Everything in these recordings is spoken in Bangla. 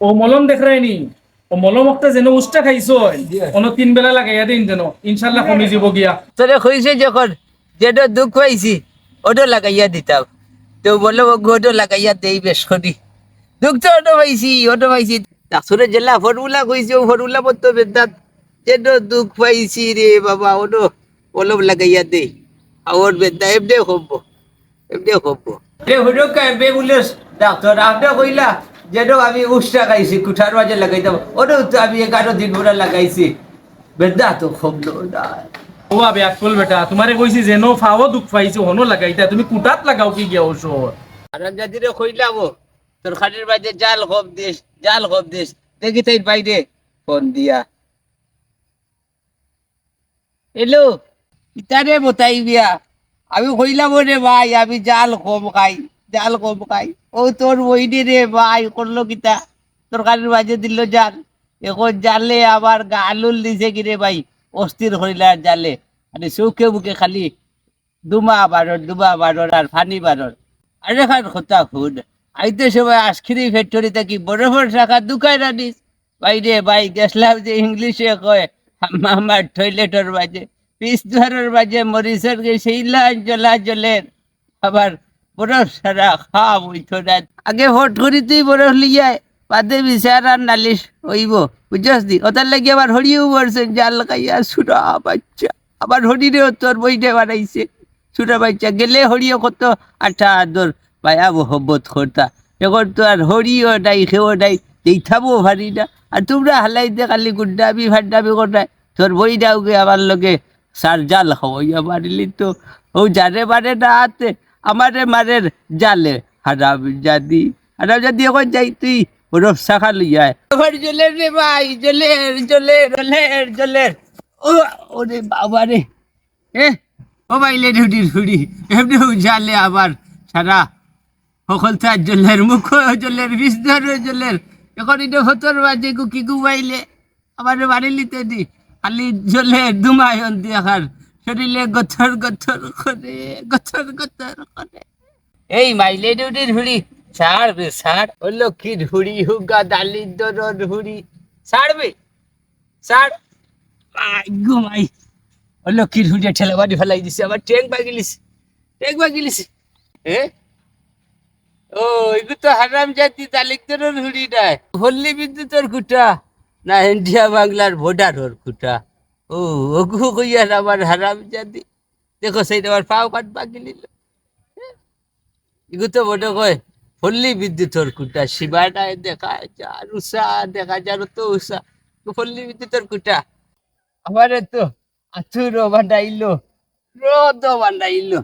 ও মলম দেখরাইনি ও মলম একটা যেন উষ্টা খাইছো অন্য তিন বেলা লাগাইয়া দিন যেন। ইনশাল্লাহ কমি যাব গিয়া। তোরে কইছে যখন যেটা দুঃখ পাইছি ওটা লাগাইয়া দিতাম। তো বলল ওটা লাগাইয়া দেই বেশ করি। দুঃখ তো ওটা পাইছি ওটা পাইছি। ডাক্তারে জেলা ফর্মুলা কইছে ও ফর্মুলা মতো বেদাত। যেটা দুঃখ পাইছি রে বাবা ওটা অলপ লাগাইয়া দেই। আর বেদা এমনি হব এমনি হব রে হইল কাইবে বলে ডাক্তার আপনি কইলা। যেটা আমি উষ্টা খাইছি কুঠার মাঝে লাগাইতাম। ওটাও তো আমি এগারো দিন পুরা লাগাইছি। বেদা তো খুব না ও আবে আকল বেটা তোমারে কইছি যেন ফাও দুঃখ পাইছো হনো লাগাইতা। তুমি কুটাত লাগাও কি গিয়া ওষুধ আরাম জাতিরে কইলাম তোর খাটের বাইরে জাল খোপ দিস জাল খোপ দিস। দেখি তাই বাইরে ফোন দিয়া। এলো ইতারে বতাই বিয়া আমি কইলাম রে ভাই আমি জাল কম খাই। জাল কম খাই ও তোর বইনি রে ভাই, করল কিতা? তোর খাটের বাজে দিল জাল। এখন জালে আবার গালুল দিছে কি রে ভাই? অস্থির হইলা জালে। মানে চৌকে বুকে খালি দুমা বারর দুমা বারর আর ফানি বারর। আরে খান কথা খুন আইতে সময় আশখিরি ফ্যাক্টরি থেকে বরফের শাখা দুকাই রানিস? বাইরে ভাই গেছলাম যে ইংলিশে কয় আমার টয়লেটের বাজে পিস দ্বারের বাজে মরিচের সেই ইলা জ্বলা। জলের আবার বরফ সারা খাওয়া বইতো না। আগে ভোট করিতেই বরফ লিয়ায় বাদে বিচার আর নালিশ হইব। বুঝছস দি ওটার লাগি আবার হরিও বলছে জাল লাগাইয়া সুরা বাচ্চা। আবার হরিরেও তোর বইটা বানাইছে। ছোট বাচ্চা, গেলে হরিও কত আঠা আদর পায়া মোহব্বত করতা। এখন তো আর হরিও নাই খেও নাই দেখাবো ভারি না। আর তোমরা হালাইতে খালি গুড্ডাবি ফাড্ডাবি করতাই তোর বই দাওগে আমার লগে সার জাল খাওয়াইয়া মারিলি তো। ও জানে মারে না হাতে। আমারে মারের জালে হারাম জাদি। হারাম জাদি এখন যাই তুই ওরফ শাখা লইয়ায় আবার জলের রে ভাই জলের জলের জলের জলের ও, ওরে বাবা রে। এ, ও বাইলে ঢুটি ঢুটি এমনি উজালে আবার সারা। সকল তার জলের মুখ জলের বিষ ধরে জলের এখন এটা হতর বাজে গুকি গুবাইলে আবার বাড়ি লিতে দি। খালি জলের দুমায়ন দেখার শরীরে গথর গথর করে, গথর গথর করে। এই মাইলে ডিউটি ঢুড়ি ছাড় বে ছাড়। ও লক্ষ্মী ঢুড়ি, হুগা দালিদ্র ঢুড়ি। ছাড়বে, ছাড়। গো মাই। ও লক্ষ্মীর হুড়িয়া ঠেলা বাড়ি ফেলাই দিছে, আবার ট্যাঙ্ক বাগিলিস ট্যাঙ্ক বাগিলিস এ? ও, এগু তো হারাম জাতি তালিকদারের হুড়ি নাই হল্লি বিদ্যুতের খুঁটা, না ইন্ডিয়া বাংলার ভোটারের খুঁটা। ও ওগু কইয়ার আমার হারাম জাতি। দেখো সেইটা আবার পাও কাট বাগিলিল এগু তো বটে কয় হল্লি বিদ্যুতের খুঁটা শিবাটায় দেখা যার উষা, দেখা যার তো উষা। হল্লি বিদ্যুতের খুঁটা আমার তো আথুর বানাইলো, রদ বানাইলো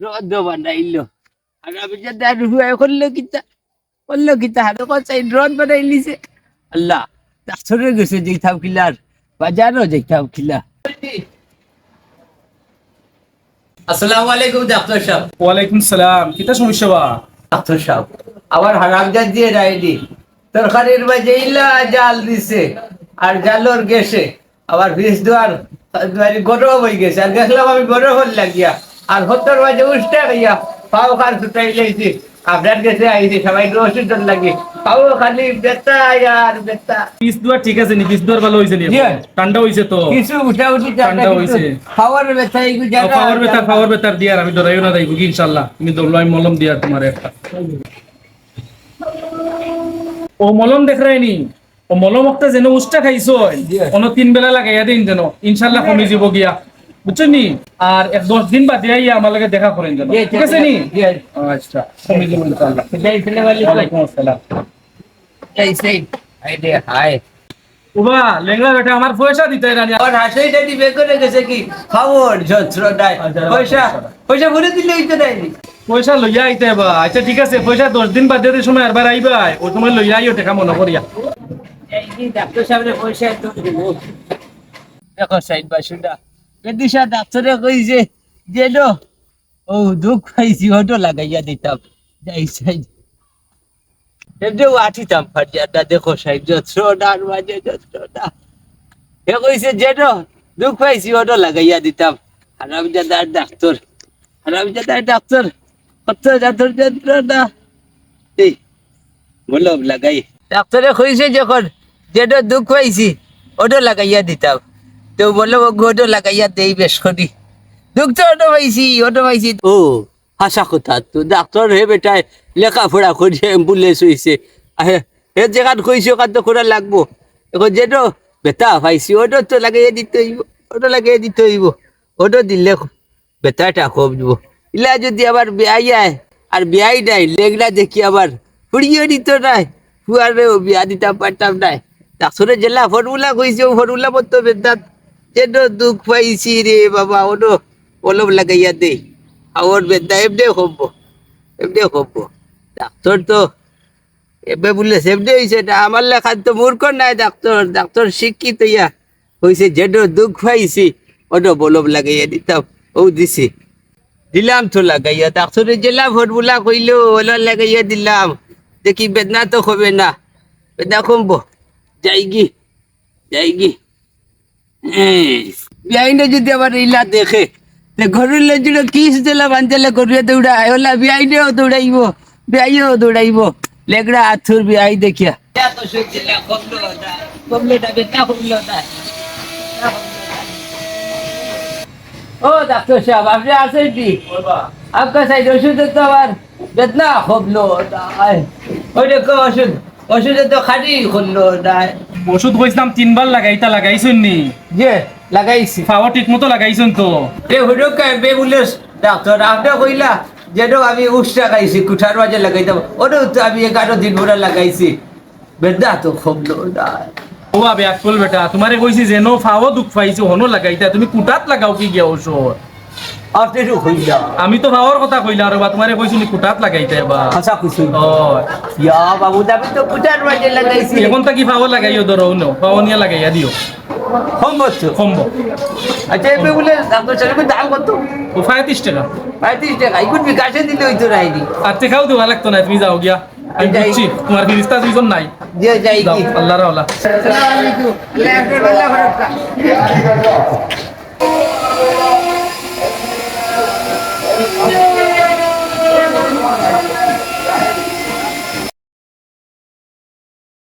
রদ বানাইলো। আর আমি যে দারু হুয়াই করল কিতা করল কিতা হাতে কচাই রদ বানাই লিছে আল্লাহ ডাক্তারে গেছে যেতাম কিলার। বাজারও যেতাম কিলা আসসালামু আলাইকুম ডাক্তার সাহেব। ওয়ালাইকুম সালাম কিতা সমস্যা বা? ডাক্তার সাহেব আবার হারামজাদ দিয়ে রাইডি তরকারির মাঝে ইলা জাল দিছে আর জালর গেছে আবার বিষ দুয়ার গরম হয়ে গেছে আর গেছিলাম আমি গরম হল লাগিয়া। আর হতর মাঝে উষ্টা গিয়া পাও খার ছুটাই লাইছি। আপনার কাছে আইছি ওষুধ লাগে পাও খালি বেতা আর বেতা পিস দুয়ার ঠিক আছে নি পিস দুয়ার ভালো হইছে নি ঠান্ডা হইছে তো। কিছু উঠা উঠি ঠান্ডা হইছে। এইগুলো জায়গা পাওয়ার বেতার পাওয়ার বেতার দিয়ার আমি ডরাইও না ইনশাআল্লাহ দৌড়লো আমি মলম দিয়ার তোমার একটা। ও মলম দেখরাইনি ও মলম একটা যেন উষ্টা খাইছো। অন্য তিন বেলা লাগাইয়া দিন যেন। ইনশাআল্লাহ কমি যাব গিয়া। বুঝছ নি আর এক দশ দিন বাদে আইয়া আমার লাগে দেখা করেন যেন। ঠিক আছে নি? আচ্ছা। ওয়ালাইকুম আসসালাম। এই সেই হাই উবা লেংলা বেটা আমার পয়সা দিতে রানি আর দিবে করে গেছে কি? খবর যত্রটায় আচ্ছা, পয়সা পয়সা ভরে দিলে হইতে দেয়নি। পয়সা লইয়া আইতে বা আচ্ছা ঠিক আছে পয়সা দশ দিন বাদে যে সময় আরবার আইবা ও সময় লইয়া আইও টেকা মনে করিয়া। এই ডাক্তার সাহেবের পয়সা তো দেখো সাইড বাসুটা ডাক্তারে কইছে যে ও দুঃখ পাইছি ওটো লাগাইয়া দিতাম। যাই এমনিও আঠিতাম ফাটিয়াটা দেখো যত্রটার মাঝে যত্রটা কইছে যে দুঃখ পাইছি লাগাইয়া দিতাম। হারামজাদার ডাক্তার ডাক্তার কত যাত্র যন্ত্রণা। এই লাগাই। ডাক্তারে কইছে, যখন যেটা দুঃখ পাইছি ওটা লাগাইয়া দিতাম। তো বলল ওটা লাগাইয়া দেই বেশ করি। দুঃখ তো ওটা পাইছি ওটা পাইছি। ও, হাসা কথা, তো ডাক্তার হে বেটায় লেখাপড়া করছে অ্যাম্বুলেন্স হয়েছে হে জায়গাত কইছে, ওখান তো করা লাগবো। এখন যেটা বেতা পাইছি ওটা তো লাগাইয়া দিতে হইব ওটা লাগাইয়া দিতে হইব। ওটা দিলে বেতাটা কমব ইলা যদি আবার বিয়াই আয়, আর বিয়াই নাই লেগলা দেখি আবার ফুড়িয়ে দিত নাই। ফুয়ারেও বিয়া দিতাম, পারতাম নাই। ডাক্তারে জেলা ফর্মুলা কইছে, ও ফর্মুলা মতো বেদাত। যেন দুঃখ পাইছি রে বাবা ওনো অলম লাগাইয়া দে আর বেদা এমনি হব এমনি হব ডাক্তার তো এবে বললে সেমনি হয়েছে না আমার লেখার তো মূর্খ নাই ডাক্তার ডাক্তার শিক্ষিত ইয়া হয়েছে যেন দুঃখ পাইছি ওটা বলব লাগাইয়া দিতাম ও দিছি দিলাম তো লাগাইয়া ডাক্তারে জেলা ফর্মুলা কইলো ওলা লাগাইয়া দিলাম দেখি বেদনা তো হবে না বেদনা কমবো যাইগি যাইগি বিয়াইনে যদি আবার ইলা দেখে গরুর লেজুড়ে কিস দিলে বাঞ্চালে গরুয়ে দৌড়ায় ওলা বিয়াইনেও দৌড়াইব বিয়াইও দৌড়াইব। লেগড়া আথুর বিয়াই দেখিয়া। ও ডাক্তার সাহেব, আপনি আছেন কি? আপনার সাইড ওষুধের তো আবার বেদনা খবলো ওই দেখো, ওষুধ, ওষুধের তো খাটি খুললো দায় ওষুধ কইছিলাম তিনবার লাগাইতা লাগাইছুন নি। যে লাগাইছি। ফাওয়া ঠিক মতো লাগাইছুন তো। রে হুডুক বে বলে ডাক্তার আপনি কইলা যেটা আমি উষ্টা খাইছি কুঠার মাঝে লাগাইতাম ওটাও তো আমি এগারো দিন ভরে লাগাইছি। বেদনা তো হবলো ও আবে আকল বেটা তোমারে কইছি যেন ফাওয়া দুঃখ পাইছো হনো লাগাইতা তুমি কুটাত লাগাও কি গিয়া ওষুধ? আমি তো ফাওয়ার কথা কইলা আর বা তোমারে কইছি নি কুটাত লাগাইতে বা হাসা খুশি ও ইয়া বাবু আমি তো কুঠার মাঝে লাগাইছি। এখন তা কি ফাওয়া লাগাইও ধরো নো? ফাওয়া নিয়ে লাগাইয়া দিও সম্ভব কমবো আচ্ছা এবার বলে ডাক্তার সাহেব দাম কত? ও পঁয়ত্রিশ টাকা। পঁয়ত্রিশ টাকা। এখন বিকাশে দিলে হইতো রাইনি আর টেকাও দেওয়া লাগতো না তুমি যাও গিয়া। আমি যাই। বুঝছি তোমার ফিরিস্তা দুইজন নাই। যে যাই আল্লাহ রাওলা আসসালামু আলাইকুম। আল্লাহ আপনার বেলা Thank.